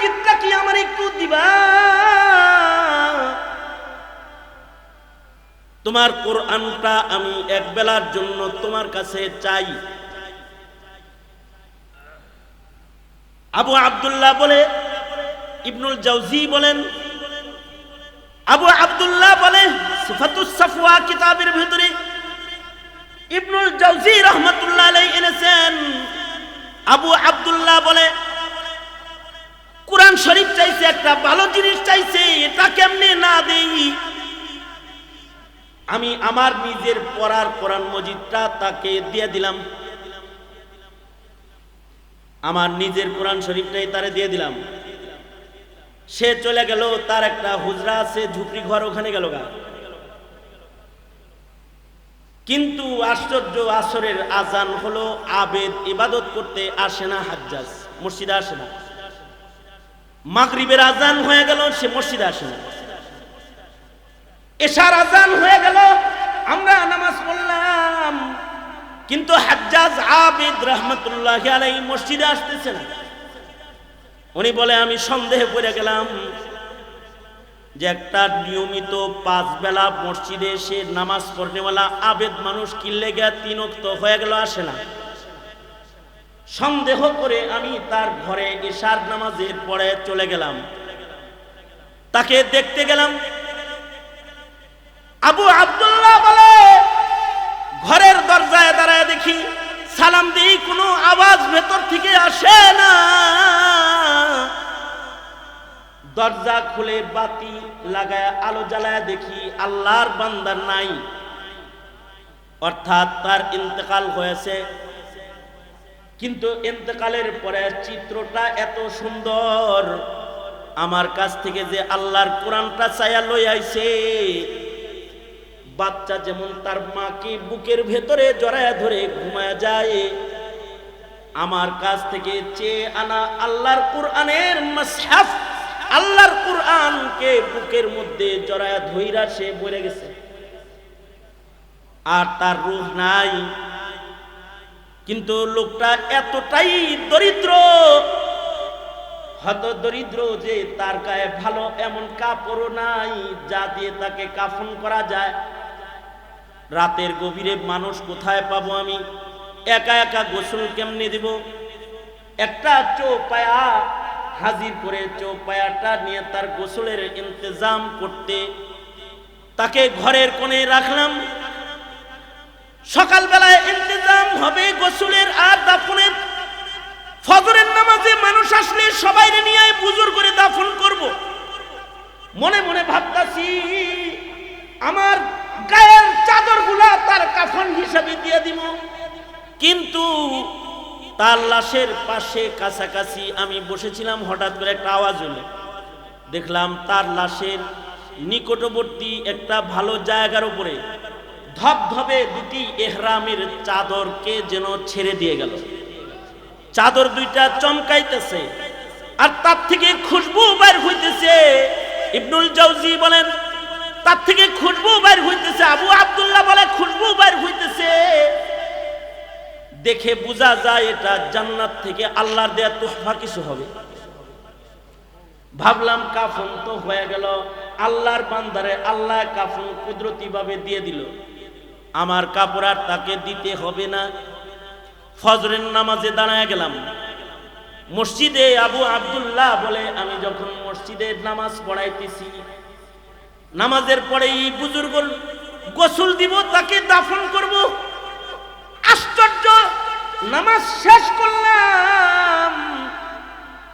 মসজিদটা কি আমার একটু দিবা? তোমার কোরআনটা আমি এক বেলার জন্য তোমার কাছে চাই। আবু আব্দুল্লাহ বলে, ইবনুল জাউজি বলেন, আবু আব্দুল্লাহ বলে সাফওয়া কিতাবের ভিতরে ইবনুল জাউজি রহমতুল্লাহ এনেছেন। আবু আব্দুল্লাহ বলে কোরআন শরীফ চাইছে, একটা ভালো জিনিস চাইছে, এটা কেমনে না দেই? আমি আমার নিজের পড়ার কোরআন মজিদটা তাকে দিয়ে দিলাম। আমার নিজের কোরআন শরীফটাই তারে দিয়ে দিলাম। সে চলে গেল, তার একটা হুজরা আছে, ঝুপড়ি ঘর, ওখানে গেল গা। কিন্তু আশ্চর্য আসরের আজান হলো, আবেদ ইবাদত করতে আসে না হাজ্জাজ মুর্শিদা আসে না। মাগরিবের আজান হয়ে গেল, সে মসজিদে আসে না এশার আজান হয়ে গেল, আমরা নামাজ পড়লাম। কিন্তু হাজ্জাজ আবিদ রহমতুল্লাহ আলাই মসজিদে আসতেছে না। উনি বলে, আমি সন্দেহে পড়ে গেলাম যে একটা নিয়মিত পাঁচ বেলা মসজিদে এসে নামাজ পড়নেওয়ালা আবেদ মানুষ কিনলে গিয়া তিন হয়ে গেল, আসে না। সন্দেহ করে আমি তার ঘরে এশার নামাজের পরে চলে গেলাম। তাকে দেখতে গেলাম। আবু আব্দুল্লাহ বলে, ঘরের দরজায় দাঁড়ায় দেখি সালাম দিই কোনো আওয়াজ ভেতর থেকে আসে না। দরজা খুলে বাতি লাগায় আলো জ্বালায় দেখি আল্লাহর বান্দার নাই। অর্থাৎ তার ইন্তেকাল হয়েছে। কিন্তু ইন্তেকালের পরে চিত্রটা এত সুন্দর। আমার কাছ থেকে যে আল্লাহর কোরআনটা চায়া লই আইছে, বাচ্চা যেমন তার মাকে বুকের ভেতরে জড়ায় ধরে ঘুমায় যায়, আমার কাছ থেকে চেয়ে আনা আল্লাহর কোরআনের আল্লাহর কোরআনকে বুকের মধ্যে জড়ায় ধইরা সে মরে গেছে। আর তার রূহ নাই। কিন্তু লোকটা এতটাই দরিদ্র, হত দরিদ্র যে তার গায়ে ভালো এমন কাপড়ও নাই যা দিয়ে তাকে কাফন করা যায়। রাতের গভীরে মানুষ কোথায় পাবো আমি? একা একা গোসল কেমনে দিব? একটা চৌপায়া হাজির করে চৌপায়াটা নিয়ে তার গোসলের ইন্তজাম করতে তাকে ঘরের কোণে রাখলাম। সকালবেলায় ইন্তজাম হবে গোসলের আর দাফনের। ফজরের নামাজে মানুষ আসলে সবাই নিয়ে বুজুর করে দাফন করব। মনে মনে ভাবতাছি, আমার গায়ের চাদরগুলা তার কাফন হিসাবে দিয়ে দিব। কিন্তু তার লাশের পাশে কাছাকাছি আমি বসেছিলাম, হঠাৎ করে একটা আওয়াজ হলো। দেখলাম তার লাশের নিকটবর্তী একটা ভালো জায়গার উপরে ধবধবে দুটি এহরামের চাদরকে যেন ছেড়ে দিয়ে গেল। চাদর দুইটা চমকাইতেছে আর তার থেকে খুশবু বাইর হইতেছে। ইবনুল জাউজি বলেন, তার থেকে খুশবু বাইর হইতেছে, আবু আব্দুল্লাহ বলে খুশবু বাইর হইতেছে। দেখে বোঝা যায় এটা জান্নাত থেকে আল্লাহর দেয়া তোহফা কিছু হবে। ভাবলাম কাফন তো হয়ে গেল, আল্লাহর বান্দারে আল্লাহ কাফন কুদরতি ভাবে দিয়ে দিল। আমার কাপড় আর তাকে দিতে হবে না। ফজরের নামাজে দাঁড়ায় গেলাম। মসজিদে আবু আব্দুল্লাহ বলে, আমি যখন মসজিদে নামাজ পড়াইতেছি, নামাজের পরে এই বুজুর্গ গোসল দিব, তাকে দাফন করব। আশ্চর্য! নামাজ শেষ করলাম।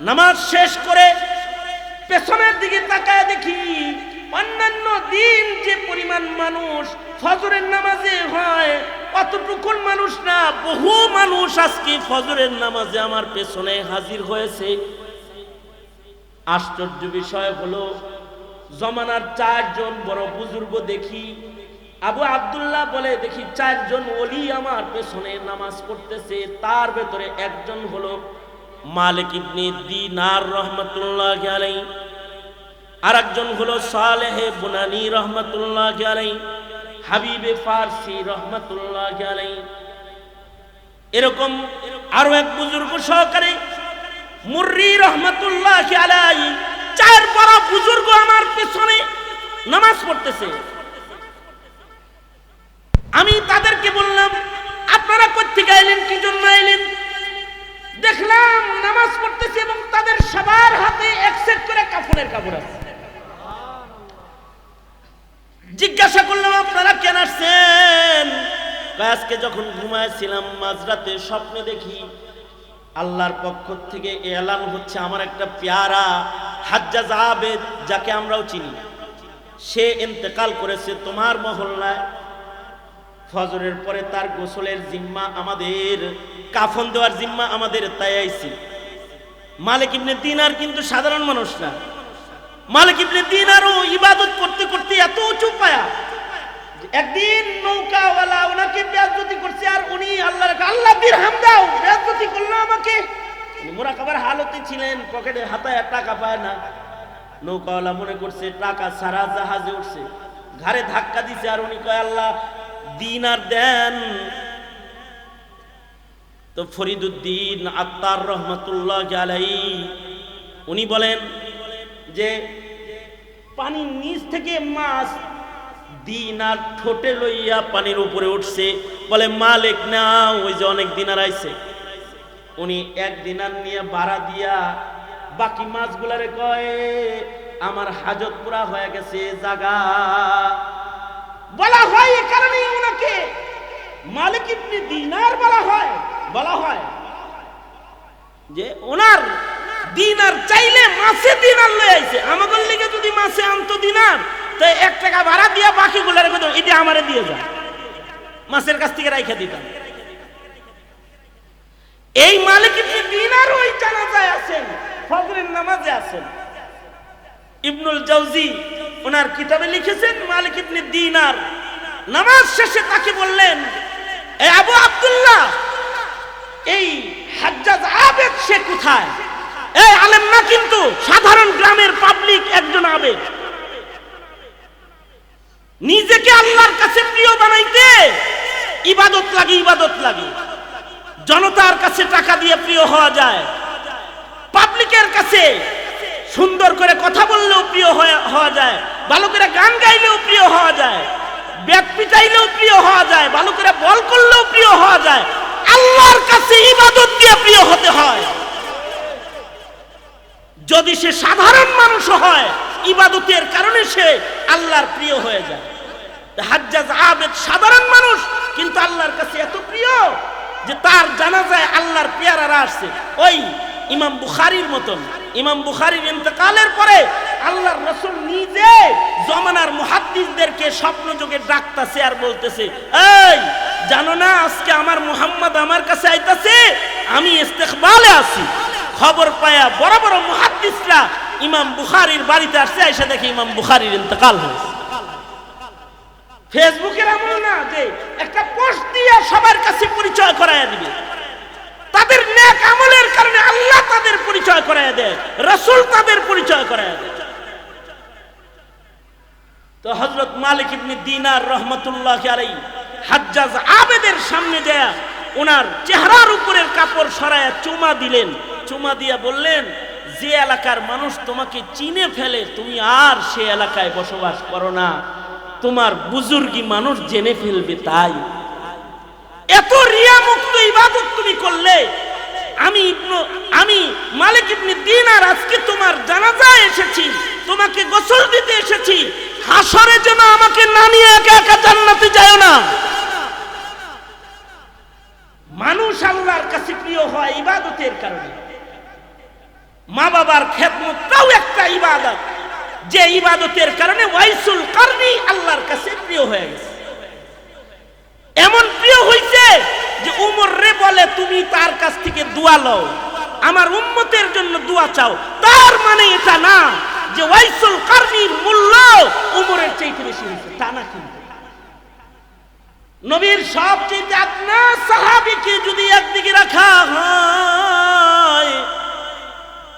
নামাজ শেষ করে পেছনের দিকে তাকায় দেখি, অন্যান্য দিন যে পরিমাণ মানুষ ফজরের নামাজে হয় অতটুকুন মানুষ না, বহু মানুষ আজকে ফজরের নামাজে আমার পেছনে হাজির হয়েছে। আশ্চর্য বিষয় হলো, জমানার চারজন বড় বুজুর্গ দেখি, আবু আব্দুল্লাহ বলে, দেখি, চারজন ওলি আমার পেছনে নামাজ পড়তেছে, তার ভেতরে একজন হলো মালিক ইবনে দিনার রহমতুল্লাহ আলাই আর একজন হলো সালেহে বুনানি রহমতুল্লাহ আলাই হাবিবে ফারসি রহমতুল্লাহ আলাই এরকম আরও এক বুজুর্গ সহকারে মুর্রি রহমতুল্লাহ আলাই চার বড় বুজুর্গ আমার পেছনে নামাজ পড়তেছে। আমি তাদেরকে বললাম, আপনারা কোথেকে এলেন? কি জন্য এলেন? দেখলাম নামাজ পড়তেছে এবং তাদের সবার হাতে এক সেট করে কাপড়ের কাপড় আছে। জিজ্ঞাসা করলাম, আপনারা কেন আসছেন? আজকে যখন ঘুমাইছিলাম, মাঝরাতে স্বপ্নে দেখি আল্লাহর পক্ষ থেকে এলান হচ্ছে আমার একটা পেয়ারা হাজ্জাজ আবেদ, যাকে আমরাও চিনি। সে ইন্তেকাল করেছে তোমার মহল্লায়। ফজরের পরে তার গোসলের জিম্মা আমাদের, কাফন দেওয়ার জিম্মা আমাদের, তাই আইছি। মালিক ইবনে দিনার কিন্তু সাধারণ মানুষ না। মালিক ইবনে দিনারও ইবাদত করতে করতে এত উঁচু পায়া একদিন নৌকাওয়ালা ওনাকে বেয়াজ্জতি করছে আর উনি আল্লাহর আল্লাহ দিরহাম দাও বেয়াজ্জতি করল আমাকে। মোরাকাবার হালতে ছিলেন, পকেটে হাতায় টাকা পায় না। নৌকাওয়ালা মনে করছে, টাকা সারা জাহাজে উঠছে। ঘাড়ে ধাক্কা দিছে আর উনি কয়, আল্লাহ, দিন আর দেন। তো ফরিদুদ্দিন আত্মার রহমতুল্লাহ জালাই উনি বলেন যে পানির নিচ থেকে মাছ দিন আর ঠোঁটে লইয়া পানির উপরে উঠছে। বলে, মালিক, না, ওই যে অনেক দিনার আইছে। উনি এক দিনার নিয়ে বাড়া দিয়া বাকি মাছগুলারে কয়, আমার হাজত পুরা হয়ে গেছে, জাগা। বলা হয় এ কারণে ওনাকে মালিক ইবনে দিনার বলা হয় বলা হয় যে ওনার দিনার চাইলে মাসে দিনার লয়ে আইছে। আমাদের লিগে যদি মাসে আনতো দিনার তো এক টাকা ভাড়া দিয়া বাকি গুলো রেখে দেবো এটা আমারে দিয়ে যায় মাসের কাছ থেকে রাইখা দিতাম এই মালিক ইবনে দিনার ওই জানাজায় আছেন, ফজরের নামাজে আছেন। ইবনুল জাউজি ওনার কিতাবে লিখেছেন, মালিক ইবনে দিনার নামাজ শেষে তাকে বললেন, এ আবু আব্দুল্লাহ, এই হাজ্জাজ আবেদ সে কোথায়? এই আলেম না কিন্তু সাধারণ গ্রামের পাবলিক একজন আবেদ নিজেকে আল্লাহর কাছে প্রিয় বানাইতে ইবাদত লাগে ইবাদত লাগে। জনতার কাছে টাকা দিয়ে প্রিয় হওয়া যায়। পাবলিকের কাছে সুন্দর করে কথা বললেও প্রিয় হওয়া যায়। ভালো করে গান গাইলেও প্রিয় হওয়া যায়। ব্যাগ পিটাইলেও প্রিয় হওয়া যায়। ভালো করে বল করলেও প্রিয় হওয়া যায়। আল্লাহর কাছে ইবাদত দিয়ে প্রিয় হতে হয়। যদি সে সাধারণ মানুষ হয়, ইবাদতের কারণে সে আল্লাহর প্রিয় হয়ে যায়। হাজ্জাজ আবেদ সাধারণ মানুষ, কিন্তু আল্লাহর কাছে এত প্রিয় যে তার জানাজায় আল্লাহর পেয়ারারা আসছে। ওই ইমাম বুখারির মতন। ইমাম বুখারির ইন্তকালের পরে আল্লাহর রসুল নিজে জমানার মুহাদ্দিসদেরকে স্বপ্ন যোগে ডাকতাছে আর বলতেছে, এই, জানো না আজকে আমার মুহাম্মদ আমার কাছে আইতাছে? আমি ইস্তেকবালে আছি। খবর পায়া বড় বড় মুহাদ্দিসরা ইমাম বুখারির বাড়িতে আসছে এসে দেখে ইমাম বুখারির ইন্তকাল হয়েছে। ফেসবুকের আমল না, যে একটা পোস্ট দিয়ে সবার কাছে পরিচয় করায় দিবে। তাদের নেক আমলের কারণে আল্লাহ তাদের পরিচয় করায় দেয়, রসুল তাদের পরিচয় করায় দেয়। তো হজরত মালিক ইবনে দিনার রহমতুল্লাহ আলাই হাজ্জাজ আবেদের সামনে দেয়া ওনার চেহারার উপরের কাপড় সরায়া চুমা দিলেন। চুমা দিয়া বললেন, যে এলাকার মানুষ তোমাকে চিনে ফেলে, তুমি আর সে এলাকায় বসবাস করো না। তোমার বুজুর্গি মানুষ জেনে ফেলবে তাই। এত রিয়া মুক্ত ইবাদত তুমি করলে, আমি আমি মালিক ইবনে দিনার আজকে তোমার জানাজায় এসেছি, তোমাকে গোসল দিতে এসেছি হাসরে যেন আমাকে না নিয়ে একা একা জান্নাতে যায় না মানুষ আল্লাহর কাছে প্রিয় হয় ইবাদতের কারণে মা বাবার খেদমতটাও একটা ইবাদত যে ইবাদতের কারণে ওয়াইসুল কারনি আল্লাহর কাছে প্রিয় হয়ে গেছে। এমন প্রিয় হইছে যে উমর রে বলে, তুমি তার কাছ থেকে দোয়া লও। আমার উম্মতের জন্য দোয়া চাও। তার মানে এটা না যে ওয়াইসুল কারনির মূল্য উমরের চাইতে বেশি হয়েছে। তা না কিন্তু। নবীর সবচেয়ে আপনা সাহাবিকে যদি একদিকে রাখা হয়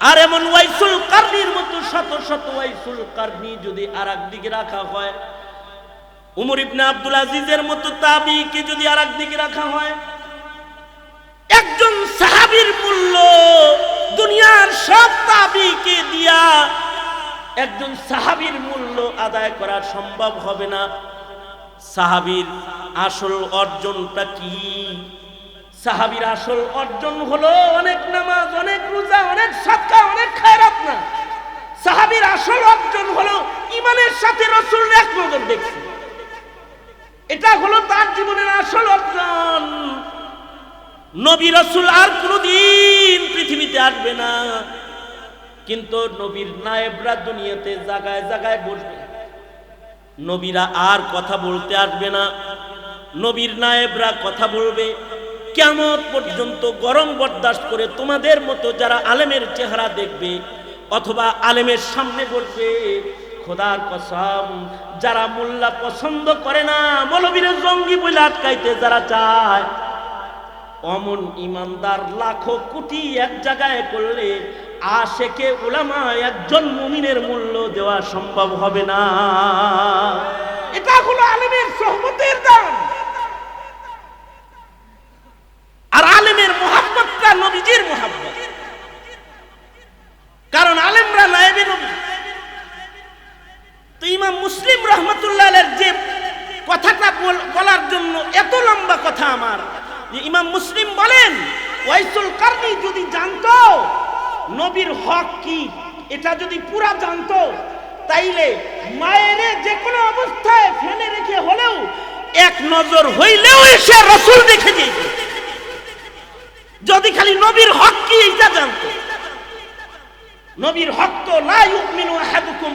আর এমন ওয়াইসুল কারনির মতো শত শত ওয়াইসুল কারনি যদি আর দিকে রাখা হয়। উমর ইবনে আব্দুল আজিজের মতো তাবিকে যদি আর দিকে রাখা হয়। একজন সাহাবীর মূল্য দুনিয়ার সাহাবিকে দিয়া একজন সাহাবীর মূল্য আদায় করা সম্ভব হবে না। সাহাবীর আসল অর্জনটা কি? সাহাবীর আসল অর্জন হলো অনেক নামাজ, অনেক রোজা, অনেক সাদকা, অনেক খায়রাত না সাহাবীর আসল অর্জন হলো ইমানের সাথে রসুল এক নজর দেখছে। এটা হলো তার জীবনের আসল অর্জন। নবী রসুল আর কোনোদিন পৃথিবীতে আসবে না। কিন্তু নবীর নায়েবরা দুনিয়াতে জায়গায় জায়গায় বসবে। নবীরা আর কথা বলতে আসবে না। নবীর নায়েবরা কথা বলবে। কেমন পর্যন্ত গরম বরদাস্ত করে তোমাদের মতো যারা আলেমের চেহারা দেখবে অথবা আলেমের সামনে বসবে খোদার কসম, যারা মোল্লা পছন্দ করে না, মৌলবীর জঙ্গি বলে আটকাইতে যারা চায়। অমন ইমানদার লাখো কোটি এক জায়গায় করলে আশেকে ওলামা একজন মুমিনের মূল্য দেওয়া সম্ভব হবে না। এটা হলো আলেমের সহমতের দাম আর আলেমের মোহাব্বতটা নবীজির মোহাব্বত কারণ আলেমরা নায়েবে নবী তো ইমাম মুসলিম রহমতুল্লাহ যে কথাটা বল- বলার জন্য এত লম্বা কথা আমার যে ইমাম মুসলিম বলেন, ওয়াইসুল কারনি যদি জানতো, নবীর হক কি, এটা যদি পুরা জানতো, তাইলে মায়েরে যে কোনো অবস্থায় ফেলে রেখে হলেও এক নজর হইলেও এসে রসুল দেখে যেত যদি খালি নবীর হক কি এটা জানতো। নবীর হক তো লা ইউমিনু আহাদুকুম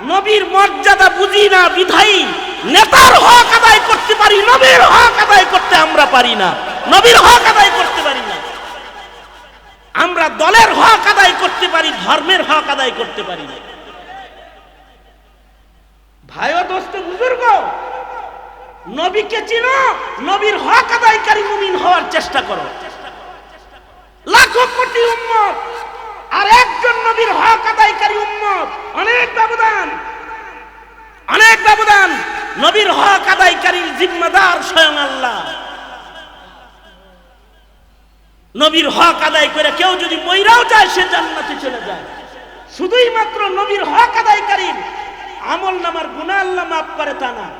নবীর মর্যাদা বুঝি না, বিধায়ী। নেতার হক আদায় করতে পারি, নবীর হক আদায় করতে আমরা পারি না। নবীর হক আদায় করতে পারি না। আমরা দলের হক আদায় করতে পারি, ধর্মের হক আদায় করতে পারি না। ভাই ও দোস্ত, বুজুর্গ, নবীকে চিনো, নবীর হক আদায়কারী মুমিন হওয়ার চেষ্টা করো। লাখো কোটি উম্মত আর একজন নবীর হক আদায়কারী উম্মত। অনেক ব্যবধান। অনেক ব্যবধান। নবীর হক আদায়কারীর জিম্মাদার স্বয়ং আল্লাহ। নবীর হক আদায় করে কেউ যদি মইরাও যায়, সে জান্নাতে চলে যায়। শুধুই মাত্র নবীর হক আদায়কারীর আমল নামার গুণা আল্লাহ মাফ করে তা না।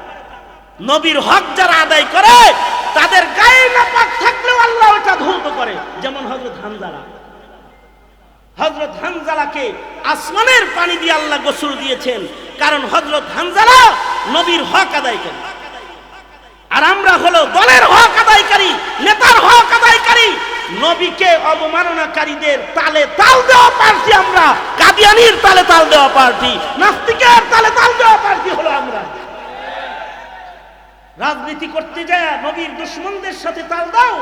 নবীর হক যারা আদায় করে, তাদের গায়ে নাপাক থাকলেও আল্লাহ ওটা ধৌত করে। যেমন হজরত হানজালা হজরত হানজালাকে আসমানের পানি দিয়ে আল্লাহ গোসল দিয়েছেন। কারণ হজরত হানজালা নবীর হক আদায় করে আর আমরা হলো দলের হক আদায়কারী, নেতার হক আদায়কারী। নবীকে অবমাননাকারীদের তালে তাল দেওয়া পার্টি আমরা কাদিয়ানির তালে তাল দেওয়া পার্টি নাস্তিকের তালে তাল দেওয়া পার্টি হলো আমরা। রাজনীতি করতে যায়, নবীর দুশ্মনদের সাথে তাল দাও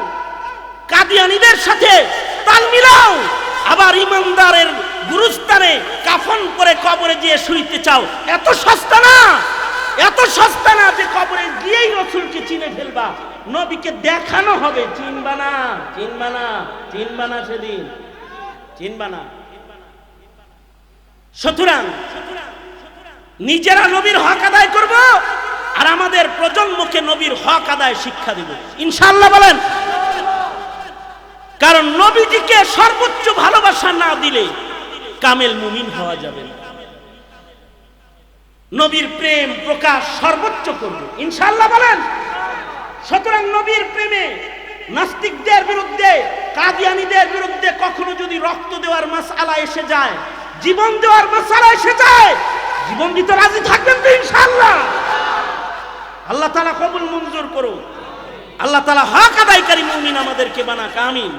কাদিয়ানিদের সাথে তাল মিলাও। আবার ইমানদারের গুরুস্থানে কাফন করে কবরে গিয়ে শুইতে চাও, এত সস্তা না? এত সস্তা না যে কবরে গিয়েই রসুলকে চিনে ফেলবা। নবীকে দেখানো হবে, চিনবা না চিনবা না চিনবা না সেদিন। চিনবা না। সুতরাং নিজেরা নবীর হক আদায় করব আর আমাদের প্রজন্মকে নবীর হক আদায় শিক্ষা দিব। ইনশাআল্লাহ বলেন কারণ নবীজিকে সর্বোচ্চ ভালোবাসা না দিলে কামেল মুমিন হওয়া যাবে না। নবীর প্রেম প্রকাশ সর্বোচ্চ করব। ইনশাল্লাহ বলেন, সুতরাং নবীর প্রেমে নাস্তিকদের বিরুদ্ধে, কাদিয়ানীদের বিরুদ্ধে কখনো যদি রক্ত দেওয়ার মাসালা এসে যায়, জীবন দেওয়ার মাসালা এসে যায়, জীবন দিতে রাজি থাকবেন তো ইনশাল্লাহ আল্লাহ তালা কবুল মঞ্জুর করুন আল্লাহ তালা হক আদায়কারী মুমিন আমাদেরকে বানা কামিন